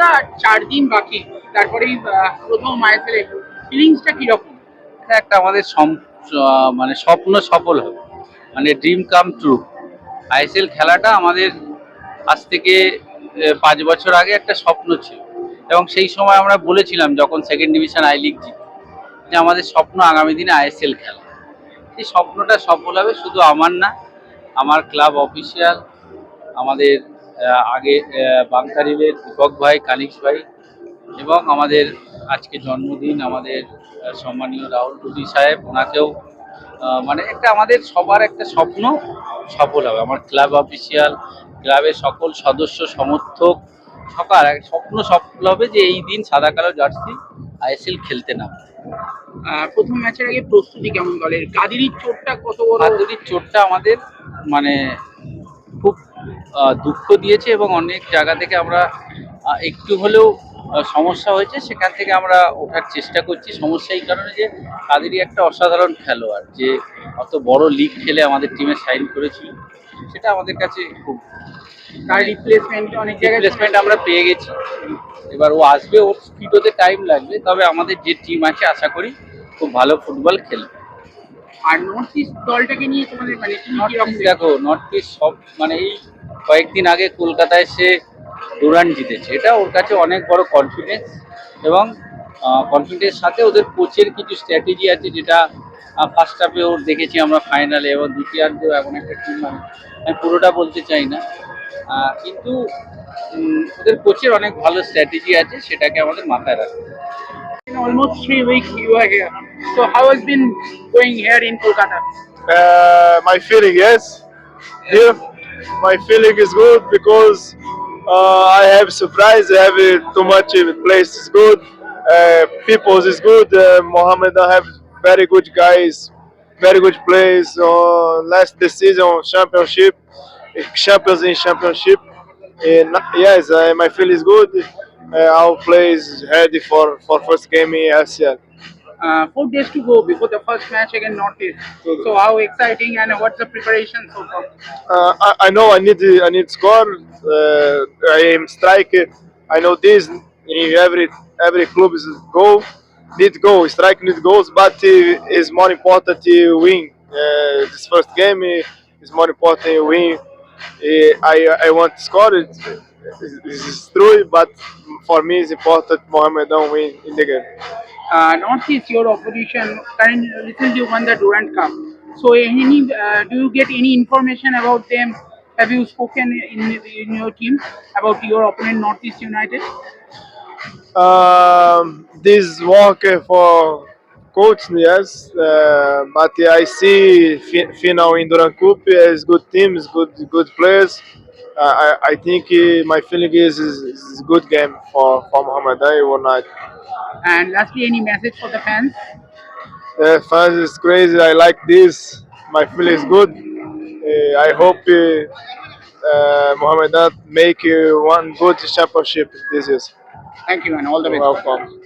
দা চার দিন বাকি তারপরেই প্রথম আইএসএল ফিলিংসটা কীরকম? এটা একটা আমাদের মানে স্বপ্ন সফল হবে। মানে ড্রিম কাম ট্রু আইএসএল খেলাটা আমাদের আজ থেকে পাঁচ বছর আগে একটা স্বপ্ন ছিল। এবং সেই সময় আমরা বলেছিলাম, যখন সেকেন্ড ডিভিশন আই লিগ জিত যে আমাদের স্বপ্ন আগামী দিনে আইএসএল খেলা। সেই স্বপ্নটা সফল হবে শুধু আমার না, আমার ক্লাব অফিসিয়াল আমাদের আগে বাংকারিলের দীপক ভাই কানিক্স ভাই এবং আমাদের আজকে জন্মদিন আমাদের সম্মানীয় রাহুল টুডি সাহেব ওনাকেও মানে একটা আমাদের সবার একটা স্বপ্ন সফল হবে। আমার ক্লাব অফিসিয়াল ক্লাবের সকল সদস্য সমর্থক সকাল এক স্বপ্ন সফল হবে যে এই দিন সাদা কালো জার্সি আইএসএল খেলতে না প্রথম ম্যাচের আগে প্রস্তুতি কেমন দলের? কাদিরির চোটটা কত বড়? হাতুড়ির চোটটা আমাদের মানে দুঃখ দিয়েছে এবং অনেক জায়গা থেকে আমরা একটু হলেও সমস্যা হয়েছে সেখান থেকে আমরা ওঠার চেষ্টা করছি। সমস্যা এই কারণে যে তাদেরই একটা অসাধারণ খেলোয়াড় যে অত বড় লিগ খেলে আমাদের টিমে সাইন করেছিল সেটা আমাদের কাছে খুব তার রিপ্লেসমেন্ট অনেক জায়গায় রিপ্লেসমেন্ট আমরা পেয়ে গেছি। এবার ও আসবে ওর স্পিড হতে টাইম লাগবে তবে আমাদের যে টিম আছে আশা করি খুব ভালো ফুটবল খেলবে। আর নর্থ ইস্ট দলটাকে নিয়ে তোমাদের মানে নর্থ কীরকম ইস্ট দেখো নর্থ ইস্ট সব মানে এই কয়েকদিন আগে কলকাতায় সে ডুরান জিতেছে এটা ওর কাছে অনেক বড় কনফিডেন্স এবং কনফিডেন্স সাথে ওদের কোচের কিছু স্ট্র্যাটেজি আছে যেটা ফার্স্ট হাফে ওর দেখেছি আমরা ফাইনালে এবং দ্বিতীয়ার্ধেও এমন একটা টিম আমি পুরোটা বলতে চাই না কিন্তু ওদের কোচের অনেক ভালো স্ট্র্যাটেজি আছে সেটাকে আমাদের মাথায় রাখতে almost three weeks you are here. So how has been going here in Kolkata? Uh, my feeling, yes. Here, my feeling is good because uh, I have surprise. I have uh, too much. Place is good. Uh, peoples is good. Uh, Mohammed I have very good guys, very good players. Uh, last season championship, champions in championship. And yes, uh, my feel is good. Uh, our players ready for for first game in ASEAN. Uh, four days to go before the first match against Northeast. So how exciting and what's the preparation so far? Uh, I, I know I need I need score. Uh, I am striker. I know this every every club is goal need goal. Strike need goals, but uh, it's more important to win. Uh, this first game is more important to win. Uh, I I want to score. It, this is true, but for me it's important Mohammed don't win in the game. Uh, Northeast, your opposition currently recently won the Durant Cup. So any uh, do you get any information about them? Have you spoken in, in your team about your opponent Northeast United? Um, this work for coach, yes, uh, but I see fi- final in Duran Cup is good teams, good good players. Uh, I, I think uh, my feeling is is, is good game for for Mohamed Ali one night. And lastly, any message for the fans? The fans is crazy. I like this. My feeling is good. Uh, I hope uh, uh, Mohamed Ali make uh, one good championship this year. Thank you and all the best. Welcome.